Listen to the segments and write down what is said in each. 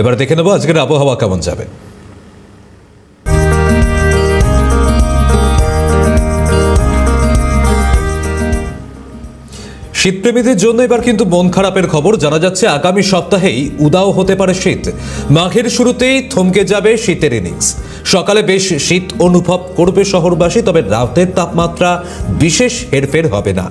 এবার দেখে নেব আজকের আবহাওয়া কেমন যাবে। শীতপ্রেমীদের জন্য এবার কিন্তু মন খারাপের খবর। জানা যাচ্ছে, আগামী সপ্তাহেই উদাও হতে পারে শীত। মাঘের শুরুতেই থমকে যাবে শীতের ইনিংস সকালে বেশ শীত অনুভব করবে শহরবাসী, তবে রাতের তাপমাত্রা বিশেষ হেরফের হবে না।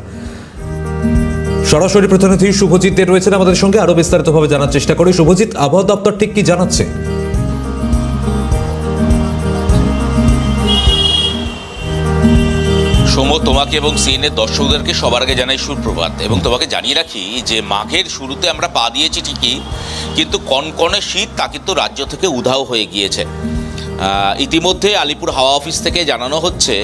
সরাসরি প্রতিনিধি শুভজিৎ দে রয়েছেন আমাদের সঙ্গে। আরও বিস্তারিতভাবে জানার চেষ্টা করি। শুভজিৎ, আবহাওয়া দপ্তর ঠিক কি জানাচ্ছে? সোম, তোমাকে এবং সিএনএর দর্শকদেরকে সবার আগে জানাই সুপ্রভাত এবং তোমাকে জানিয়ে রাখি যে মাঘের শুরুতে আমরা পা দিয়েছি ঠিকই, কিন্তু কনকনে শীত তা কিন্তু রাজ্য থেকে উধাও হয়ে গিয়েছে। ইতিমধ্যে আলিপুর হাওয়া অফিস থেকে জানানো হচ্ছে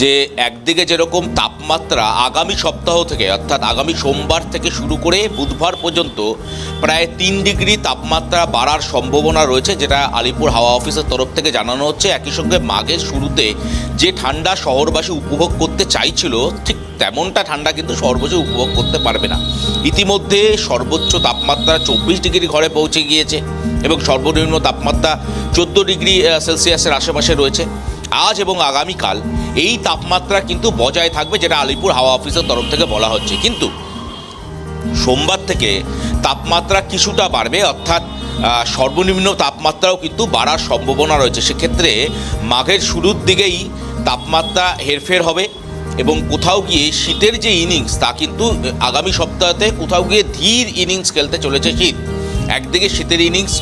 যে একদিকে যেরকম তাপমাত্রা আগামী সপ্তাহ থেকে, অর্থাৎ আগামী সোমবার থেকে শুরু করে বুধবার পর্যন্ত প্রায় তিন ডিগ্রি তাপমাত্রা বাড়ার সম্ভাবনা রয়েছে, যেটা আলিপুর হাওয়া অফিসের তরফ থেকে জানানো হচ্ছে। একই সঙ্গে মাঘের শুরুতে যে ঠান্ডা শহরবাসী উপভোগ করতে চাইছিল, ঠিক তেমনটা ঠান্ডা কিন্তু শহরবাসী উপভোগ করতে পারবে না। ইতিমধ্যে সর্বোচ্চ তাপমাত্রা চব্বিশ ডিগ্রি ঘরে পৌঁছে গিয়েছে এবং সর্বনিম্ন তাপমাত্রা চোদ্দ ডিগ্রি সেলসিয়াসের আশেপাশে রয়েছে। আজ এবং আগামীকাল এই তাপমাত্রা কিন্তু বজায় থাকবে, যেটা আলিপুর হাওয়া অফিসের তরফ থেকে বলা হচ্ছে। কিন্তু সোমবার থেকে তাপমাত্রা কিছুটা বাড়বে, অর্থাৎ সর্বনিম্ন তাপমাত্রাও কিন্তু বাড়ার সম্ভাবনা রয়েছে। সেক্ষেত্রে মাঘের শুরুর দিকেই তাপমাত্রা হেরফের হবে এবং কোথাও গিয়ে শীতের যে ইনিংস, তা কিন্তু আগামী সপ্তাহতে কোথাও গিয়ে ধীর ইনিংস খেলতে চলেছে শীত। একদিকে শীতের ইনিংস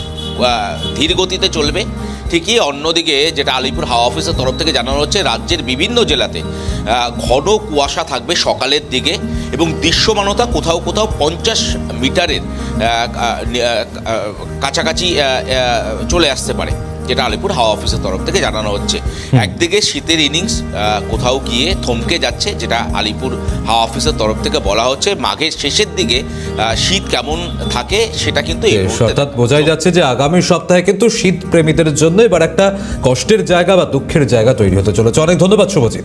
ধীর গতিতে চলবে। ঠিকই অন্যদিকে যেটা আলিপুর হাওয়া অফিসের তরফ থেকে জানানো হচ্ছে রাজ্যের বিভিন্ন জেলাতে ঘন কুয়াশা থাকবে সকালের দিকে এবং দৃশ্যমানতা কোথাও কোথাও পঞ্চাশ মিটারের কাছাকাছি চলে আসতে পারে যেটা আলিপুর হাওয়া অফিসের তরফ থেকে জানানো হচ্ছে। একদিকে শীতের ইনিংস কোথাও গিয়ে থমকে যাচ্ছে যেটা আলিপুর হাওয়া অফিসের তরফ থেকে বলা হচ্ছে। মাঘের শেষের দিকে শীত কেমন থাকে সেটা কিন্তু অর্থাৎ বোঝাই যাচ্ছে যে আগামী সপ্তাহে কিন্তু শীত প্রেমীদের জন্য এবার একটা কষ্টের জায়গা বা দুঃখের জায়গা তৈরি হতে চলেছে। অনেক ধন্যবাদ শুভজিৎ।